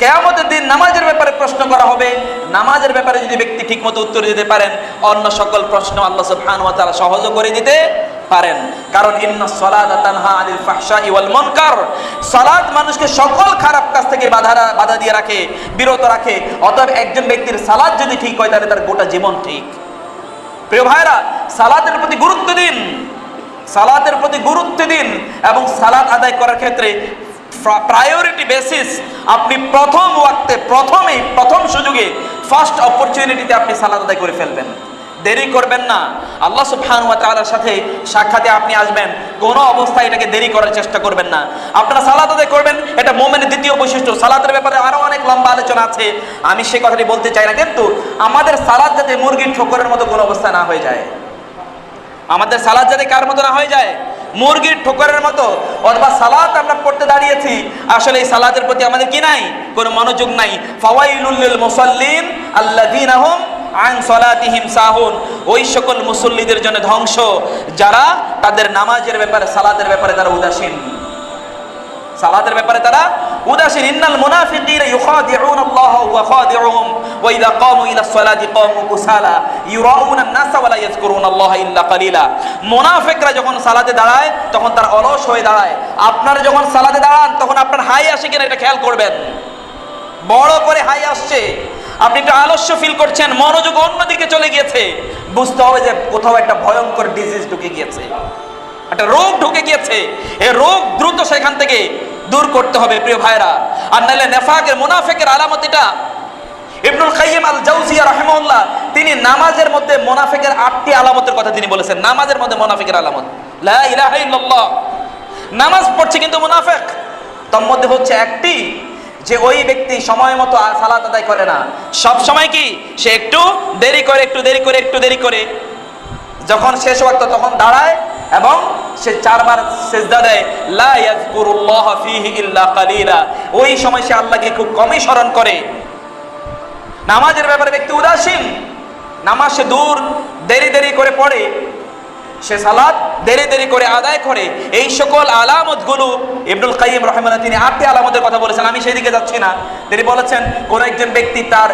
কেয়ামতের দিন নামাজের ব্যাপারে প্রশ্ন করা হবে। নামাজের ব্যাপারে যদি ব্যক্তি ঠিকমতো উত্তর দিতে পারেন, অন্য সকল প্রশ্ন আল্লাহ সুবহানাহু ওয়া তাআলা সহজ করে দিতে পারেন। কারণ ইন্না সলাত তানহা আনিল ফাহশাই ওয়াল মুনকার। সালাত মানুষকে সকল খারাপ কাজ থেকে বাধা বাধা দিয়ে রাখে, বিরত রাখে। অতএব একজন ব্যক্তির সালাত যদি ঠিক হয়, তাহলে তার গোটা জীবন ঠিক। প্রিয় ভাইরা সালাতের প্রতি গুরুত্ব দিন। সালাতের প্রতি গুরুত্ব দিন এবং সালাত আদায় করার ক্ষেত্রে প্রায়োরিটি বেসিস আপনি প্রথম ওয়াক্তে, প্রথমেই, প্রথম সুযোগে ফার্স্ট অপরচুনিটিতে আপনি সালাত আদায় করে ফেলবেন। দেরি করবেন না। আল্লাহ সুবহানাহু ওয়া সাথে সাক্ষাতে আপনি আসবেন। কোনো অবস্থায় এটাকে দেরি করার চেষ্টা করবেন না। আপনারা সালাত আদায় করবেন, এটা মোমেনের দ্বিতীয় বৈশিষ্ট্য। সালাতের ব্যাপারে আরও অনেক লম্বা আলোচনা আছে। আমি সে কথাটি বলতে চাই না, কিন্তু আমাদের সালাত যাতে মুরগির ঠোকরের মতো কোনো অবস্থা না হয়ে যায়। আমাদের সালাদ যাতে কার মতো না হয়ে যায়? মুরগির ঠোকরের মতো অথবা সালাত আমরা পড়তে দাঁড়িয়েছি, আসলে এই সালাতের প্রতি আমাদের কি নাই? কোনো মনোযোগ নাই। ফাওয়াইলুল লিল মুসাল্লিন আল্লাযীনা হুম আন সালাতিহিম সাহুন। ওই সকল মুসল্লিদের জন্য ধ্বংস, যারা তাদের নামাজের ব্যাপারে, সালাতের ব্যাপারে তারা উদাসীন। সালাতের ব্যাপারে তারা উদাসীন। ইন্নাল মুনাফিকিনা ইউখাদিউন আল্লাহ ওয়া খাদিউহুম। ওয়া ইযা কামু ইলা সলাতি কামু কুসালা ইউরাউনা আন-নাসা ওয়া লা ইয়াযকুরুনা আল্লাহ ইল্লা কালিলা। মুনাফিকরা যখন সালাতে দাঁড়ায়, তখন তারা অলস হয়ে দাঁড়ায়। আপনারা যখন সালাতে দাঁড়ান, তখন আপনার হাই আসে কিনা এটা খেয়াল করবেন। বড় করে হাই আসছে। আপনি একটু আলস্য ফিল করছেন, মনোযোগ অন্যদিকে চলে গিয়েছে। বুঝতে হবে যে কোথাও একটা ভয়ঙ্কর ডিজিজ ঢুকে গিয়েছে। একটা রোগ ঢুকে গিয়েছে। এই রোগ দ্রুত সেখান থেকে দূর করতে হবে, প্রিয় ভাইরা আর নাহলে নেফাকের, মুনাফেকের আলামত এটা। ইবনুল কাইয়িম আল জাউজিয়া রাহিমাহুল্লাহ, তিনি নামাজের মধ্যে মুনাফিকের আটটি আলামতের কথা তিনি বলেছেন। নামাজের মধ্যে মুনাফিকের আলামত। লা নামাজ পড়ছে কিন্তু মুনাফিক। তার মধ্যে হচ্ছে একটি, যে ওই ব্যক্তি সময় মতো সালাত আদায় করে না। সব সময় কি? সে একটু দেরি করে, একটু দেরি করে, একটু দেরি করে। যখন শেষ ওয়াক্ত তখন দাঁড়ায় এবং সে চারবার সেজদা দেয়। লা ইয়াযকুরুল্লাহ ফীহি ইল্লা কালিলা। ওই সময় সে আল্লাহকে খুব কমই স্মরণ করে। নামাজের ব্যাপারে ব্যক্তি উদাসীন। নামাজ সে দূর দেরি দেরি করে পড়ে। সে সালাদ দেরি দেরি করে আদায় করে। এই সকল আলামতগুলো ইবনুল কাইম রহমান তিনি আটটি আলামতের কথা বলেছেন আমি সেই দিকে যাচ্ছি না। তিনি বলেছেন কোন একজন ব্যক্তি তার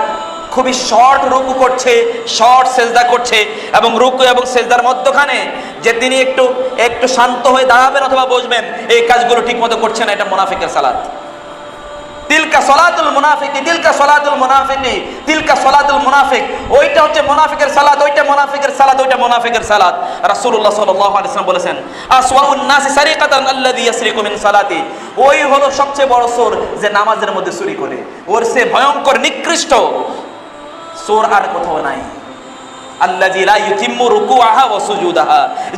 খুবই শর্ট রুকু করছে শর্ট সেজদা করছে এবং রুকু এবং সেজদার মধ্যখানে যে তিনি একটু একটু শান্ত হয়ে দাঁড়াবেন অথবা বসবেন এই কাজগুলো ঠিক মতো করছেন না, এটা মুনাফিকের সালাত। তিলকা সলাতুল মুনাফিকি, তিলকা সলাতুল মুনাফিকি, তিলকা সলাতুল মুনাফিক। ওইটা হচ্ছে মুনাফিকের সালাত ওইটা মুনাফিকের সালাত ওইটা মুনাফিকের সালাত রাসূলুল্লাহ সাল্লাল্লাহু আলাইহি ওয়াসাল্লাম বলেছেন, আসওয়াউন নাসি সারিকাতান আল্লাযী ইয়াসরিকু মিন সালাতি। ওই হলো সবচেয়ে বড় চোর যে নামাজের মধ্যে চুরি করে। ওর সে ভয়ঙ্কর, নিকৃষ্ট চোর আর কোথাও নাই।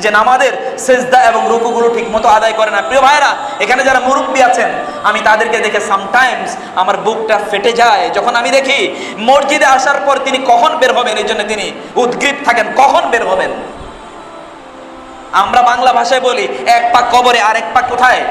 যে নামাজের সেজদা এবং রুকুগুলো ঠিকমতো আদায় করে না। প্রিয় ভাইরা এখানে যারা মুরব্বী আছেন, আমি তাদেরকে দেখে সামটাইমস আমার বুকটা ফেটে যায়। যখন আমি দেখি মসজিদে আসার পর তিনি কখন বের হবেন, এই জন্য তিনি উদ্গ্রীব থাকেন। কখন বের হবেন? আমরা বাংলা ভাষায় বলি, এক পাক কবরে আর এক পাক কোথায়?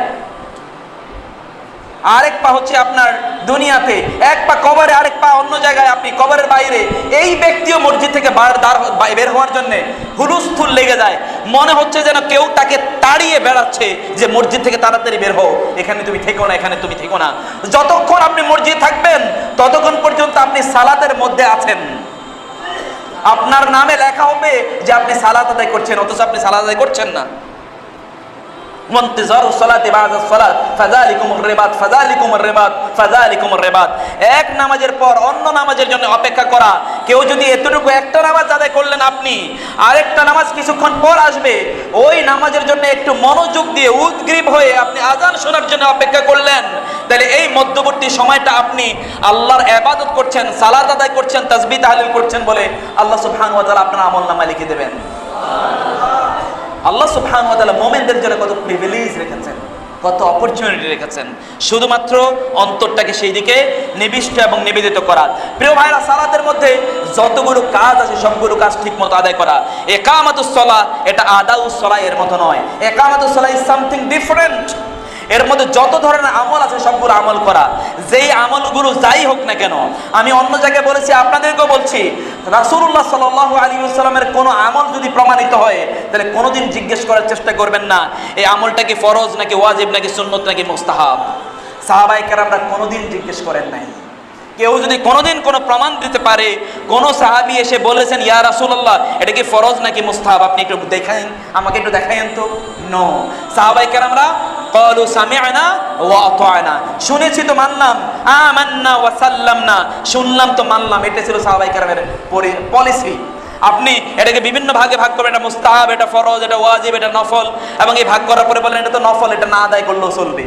আরেক পা হচ্ছে আপনার দুনিয়াতে, এক পা কবরে, আরেক পা অন্য জায়গায় আপনি কবরের বাইরে। এই ব্যক্তিও মসজিদ থেকে বার- হওয়ার জন্য হুলুস্থুল লেগে যায়। মনে হচ্ছে যেন কেউ তাকে তাড়িয়ে বেড়াচ্ছে যে মসজিদ থেকে তাড়াতাড়ি বের হও। এখানে তুমি থেকো না, এখানে তুমি থেকো না। যতক্ষণ আপনি মসজিদ থাকবেন, ততক্ষণ পর্যন্ত আপনি সালাতের মধ্যে আছেন। আপনার নামে লেখা হবে যে আপনি সালাত আদায় করছেন, অথচ আপনি সালাত আদায় করছেন না। এক নামাজের পর অন্য নামাজের জন্য অপেক্ষা করা। কেউ যদি এতটুকু একটা নামাজ আদায় করলেন আপনি, আরেকটা নামাজ কিছুক্ষণ পর আসবে, ওই নামাজের জন্য একটু মনোযোগ দিয়ে উদ্গ্রীব হয়ে আপনি আজান শোনার জন্য অপেক্ষা করলেন। তাহলে এই মধ্যবর্তী সময়টা আপনি আল্লাহর ইবাদত করছেন, সালাত আদায় করছেন, তাসবিহ তাহলিল করছেন বলে আল্লাহ তাআলা আপনার আমল নামা লিখে দেবেন। আল্লাহ ওয়া তাআলা জন্য কত প্রিভিলেজ রেখেছেন, কত অপরচুনিটি রেখেছেন। শুধুমাত্র অন্তরটাকে সেই দিকে নিবিষ্ট এবং নিবেদিত করা। প্রিয় ভাইরা সালাতের মধ্যে যতগুলো কাজ আছে, সবগুলো কাজ ঠিকমতো আদায় করা। একামাতুস সালাহ, এটা আদাউস সালাহ এর মতো নয়। একামাতুস সালাহ ইজ সামথিং ডিফারেন্ট এর মধ্যে যত ধরনের আমল আছে, সবগুলো আমল করা। যেই আমলগুলো যাই হোক না কেন, আমি অন্য জায়গায় বলেছি, আপনাদেরকেও বলছি, রাসূলুল্লাহ সাল্লাল্লাহু আলাইহি ওয়াসাল্লামের কোনো আমল যদি প্রমাণিত হয়, তাহলে কোনোদিন জিজ্ঞেস করার চেষ্টা করবেন না, এই আমলটা কি ফরজ নাকি ওয়াজিব নাকি সুন্নত নাকি মুস্তাহাব? সাহাবায়ে কেরামরা কোনোদিন জিজ্ঞেস করেন নাই। কেউ যদি কোনোদিন কোনো প্রমাণ দিতে পারে, কোন সাহাবি এসে বলেছেন, ইয়া রাসূলুল্লাহ, এটা কি ফরজ নাকি মুস্তাহাব? আপনি একটু দেখান, আমাকে একটু দেখাইন তো। নো সাহাবাই কেরামরা ক্বালু সামি'না ওয়া শুনেছি তো মানলাম। আমান্না ওয়া সাল্লামনা। শুনলাম তো মানলাম। এটা ছিল সাহাবাই কেরামের পলিসি আপনি এটাকে বিভিন্ন ভাগে ভাগ করবেন। এটা মুস্তাহাব, এটা ফরজ, এটা ওয়াজিব, এটা নফল। এবং এই ভাগ করার পরে বলেন, এটা তো নফল, এটা না আদায় করলেও চলবে।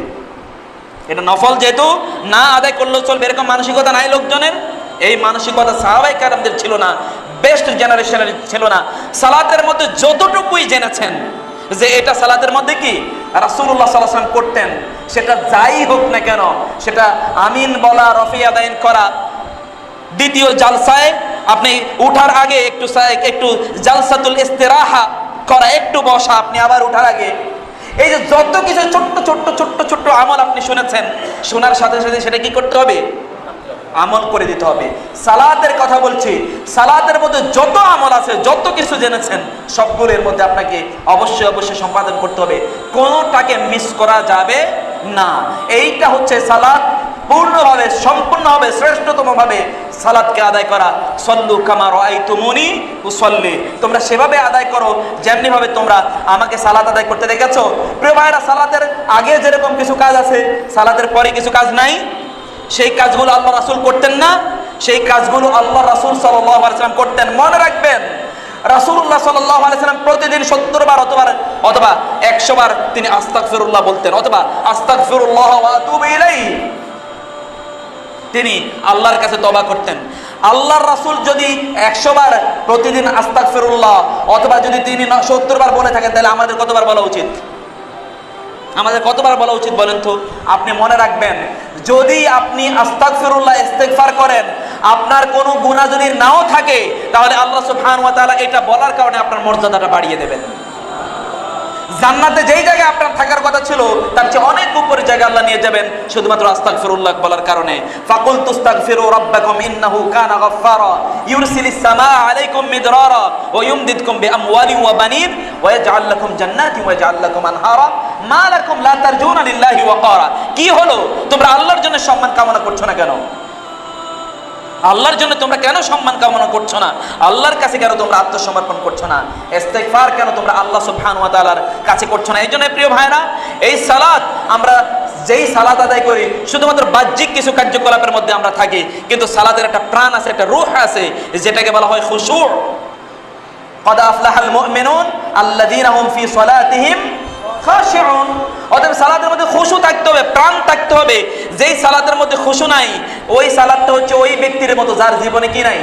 এটা নফল যেহেতু না আদায় করলেও চলবে। এরকম মানসিকতা নাই লোকজনের। এই মানসিকতা সাহাবাই কারামদের ছিল না। বেস্ট জেনারেশনের ছিল না। সালাতের মধ্যে যতটুকুই জেনেছেন যে এটা সালাতের মধ্যে কি? রাসূলুল্লাহ সাল্লাল্লাহু আলাইহি করতেন। সেটা যাই হোক না কেন, সেটা আমিন বলা রফি আদায়ন করা। দ্বিতীয় জালসায় আপনি উঠার আগে একটু একটু জালসাতুল ইস্তেরাহা করা, একটু বসা, আপনি আবার উঠার আগে। এই যে যত কিছু ছোট্ট ছোট্ট ছোট্ট ছোট্ট আমল আপনি শুনেছেন, শোনার সাথে সাথে সেটা কি করতে হবে? আমল করে দিতে হবে। সালাতের কথা বলছি। সালাতের মধ্যে যত আমল আছে, যত কিছু জেনেছেন, সবগুলোর মধ্যে আপনাকে অবশ্যই অবশ্যই সম্পাদন করতে হবে। কোনোটাকে মিস করা যাবে না। এইটা হচ্ছে সালাত। পূর্ণভাবে, সম্পূর্ণভাবে, শ্রেষ্ঠতমভাবে সালাদকে আদায় করা। সল্লু কামার আই তুমুনি উসল্লি। তোমরা সেভাবে আদায় করো, যেমনিভাবে তোমরা আমাকে সালাদ আদায় করতে দেখেছ। প্রিয় ভাইরা সালাতের আগে যেরকম কিছু কাজ আছে, সালাতের পরে কিছু কাজ নাই। সেই কাজগুলো আল্লাহ রাসুল করতেন না, সেই কাজগুলো আল্লাহ রাসূল সাল্লাম করতেন। মনে রাখবেন আলাইহি সাল্লাম প্রতিদিন 70 বার অথবা অথবা 100 বার তিনি আস্তাগফিরুল্লাহ বলতেন, অথবা আতুবু ইলাইহি। তিনি আল্লাহর কাছে তবা করতেন। আল্লাহর রাসূল যদি 100 বার প্রতিদিন আস্তাগফিরুল্লাহ অথবা যদি তিনি 70 বার বলে থাকেন, তাহলে আমাদের কতবার বলা উচিত? আমাদের কতবার বলা উচিত বলেন তো? আপনি মনে রাখবেন, যদি আপনি আস্তাগফিরুল্লাহ, ইস্তেগফার করেন, আপনার কোনো গুনাহ যদি নাও থাকে, তাহলে আল্লাহ সুবহানাহু ওয়া তাআলা এটা বলার কারণে আপনার মর্যাদাটা বাড়িয়ে দেবেন। জান্নাতে যেই জায়গায় আপনার থাকার কথা ছিল, তার চেয়ে অনেক উপরে জায়গা আল্লাহ নিয়ে যাবেন, শুধুমাত্র আস্তাগফিরুল্লাহ বলার কারণে। ফাকুল তুস্তাগফিরু রাব্বাকুম ইন্নাহু কানা গাফফারা ইউরসিলিস সামাআ আলাইকুম মিদরারা, ওয়া ইউমদিদকুম বিআমওয়ালিন ওয়া বানিন, ওয়া ইয়াজআল লাকুম জান্নাতিন ওয়া ইয়াজআল লাকুম আনহারা। মা লাকুম লা তারজুনা লিল্লাহি ওয়াকারা। কি হলো? তোমরা আল্লাহর জন্য সম্মান কামনা করছ না কেন? আল্লাহর জন্য তোমরা কেন সম্মান কামনা করছ না? আল্লাহর কাছে কেন তোমরা আত্মসমর্পণ করছ না? ইস্তেগফার কেন তোমরা আল্লাহ সুবহানাহু ওয়া তাআলার কাছে করছ না? এই জন্য প্রিয় ভাইরা এই সালাত আমরা যেই সালাত আদায় করি, শুধুমাত্র বাহ্যিক কিছু কার্যকলাপের মধ্যে আমরা থাকি, কিন্তু সালাতের একটা প্রাণ আছে, একটা রূহ আছে, যেটাকে বলা হয় খুশুউ কদ আফলাহাল মুমিনুন আল্লাযীনা হুম ফি সালাতিহিম খাশিউন। অতএব সালাতের মধ্যে খুশু থাকতে হবে, প্রাণ থাকতে হবে। যেই সালাতের মধ্যে খুশু নাই, ওই সালাদটা হচ্ছে ওই ব্যক্তির মতো যার জীবনে কি নাই,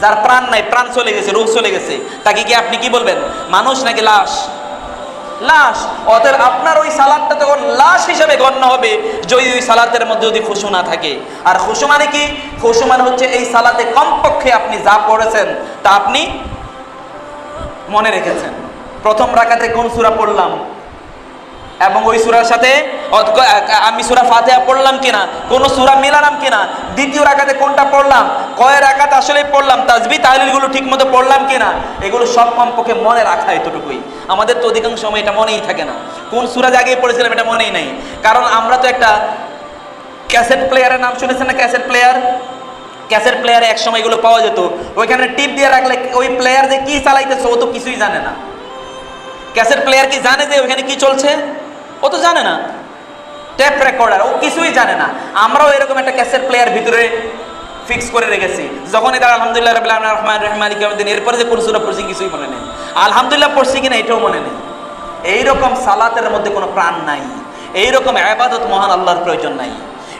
যার প্রাণ নাই, প্রাণ চলে গেছে রূহ চলে গেছে। তাকে কি আপনি কি বলবেন? মানুষ নাকি লাশ? লাশ। অতএব আপনার ওই সালাদটা তখন লাশ হিসেবে গণ্য হবে, যদি ওই সালাতের মধ্যে যদি খুশু না থাকে। আর খুশু মানে কি? খুশু মানে হচ্ছে এই সালাতে কমপক্ষে আপনি যা পড়েছেন, তা আপনি মনে রেখেছেন। প্রথম রাকাতে কোন সূরা পড়লাম? এবং ওই সুরার সাথে আমি সূরা ফাতিহা পড়লাম কিনা, কোন সূরা মিলালাম কিনা, দ্বিতীয় রাকাতে কোনটা পড়লাম, কয় রাকাত আসলে পড়লাম, তাজবি তাহলিলগুলো ঠিকমতো পড়লাম কিনা, এগুলো সব কমপক্ষে মনে রাখা এতটুকুই। আমাদের তো অধিকাংশ সময় এটা মনেই থাকে না। কোন সূরা আগে পড়েছিলাম এটা মনেই নাই। কারণ আমরা তো একটা ক্যাসেট প্লেয়ারের নাম শুনেছেন না ক্যাসেট প্লেয়ার? ক্যাসেট প্লেয়ারে এক সময় এগুলো পাওয়া যেত। ওইখানে টিপ দিয়ে রাখলে ওই প্লেয়ার যে কি চালাইতেছে ও তো কিছুই জানে না। ক্যাসেট প্লেয়ার কি জানে যে ওইখানে কি চলছে? ও তো জানে না। ট্যাপ রেকর্ডার ও কিছুই জানে না। আমরাও এরকম একটা ক্যাসেট প্লেয়ার ভিতরে ফিক্স করে রেখেছি। যখন এটা আলহামদুলিল্লাহ রবিল রহমান রহমান দিন এরপরে যে কোন পড়ছি কিছুই মনে নেই। আলহামদুলিল্লাহ পড়ছি কিনা এটাও মনে নেই। এইরকম সালাতের মধ্যে কোনো প্রাণ নাই। এইরকম আবাদত মহান আল্লাহর প্রয়োজন নাই।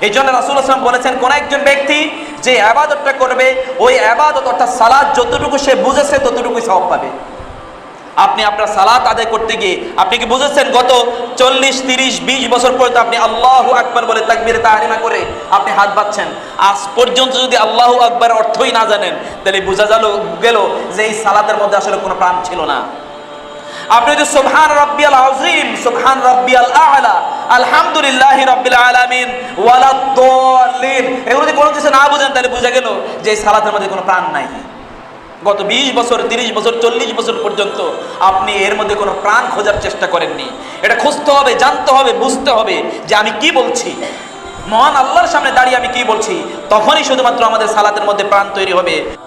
এই জন্য রাসুল আসলাম বলেছেন, কোন একজন ব্যক্তি যে আবাদতটা করবে, ওই আবাদত অর্থাৎ সালাদ যতটুকু সে বুঝেছে, ততটুকুই সব পাবে। আপনি আপনার সালাত আদায় করতে গিয়ে, আপনি কি বুঝেছেন গত চল্লিশ, তিরিশ, বিশ বছর পর্যন্ত আপনি আল্লাহ আকবর বলে তাকবিরে তাহারিমা করে আপনি হাত বাচ্ছেন আজ পর্যন্ত যদি আল্লাহ আকবার অর্থই না জানেন, তাহলে বোঝা গেল গেল যে এই সালাতের মধ্যে আসলে কোনো প্রাণ ছিল না। আপনি যদি সুবহান রাব্বিয়াল আযীম, সুবহান রাব্বিয়াল আ'লা, আলহামদুলিল্লাহি রাব্বিল আলামিন ওয়ালাদ দাল্লিন এগুলো যদি কোনো কিছু না বুঝেন, তাহলে বোঝা গেল যে এই সালাতের মধ্যে কোনো প্রাণ নাই। গত বিশ বছর, তিরিশ বছর, চল্লিশ বছর পর্যন্ত আপনি এর মধ্যে কোনো প্রাণ খোঁজার চেষ্টা করেননি। এটা খুঁজতে হবে, জানতে হবে, বুঝতে হবে যে আমি কি বলছি। মহান আল্লাহর সামনে দাঁড়িয়ে আমি কি বলছি? তখনই শুধুমাত্র আমাদের সালাতের মধ্যে প্রাণ তৈরি হবে।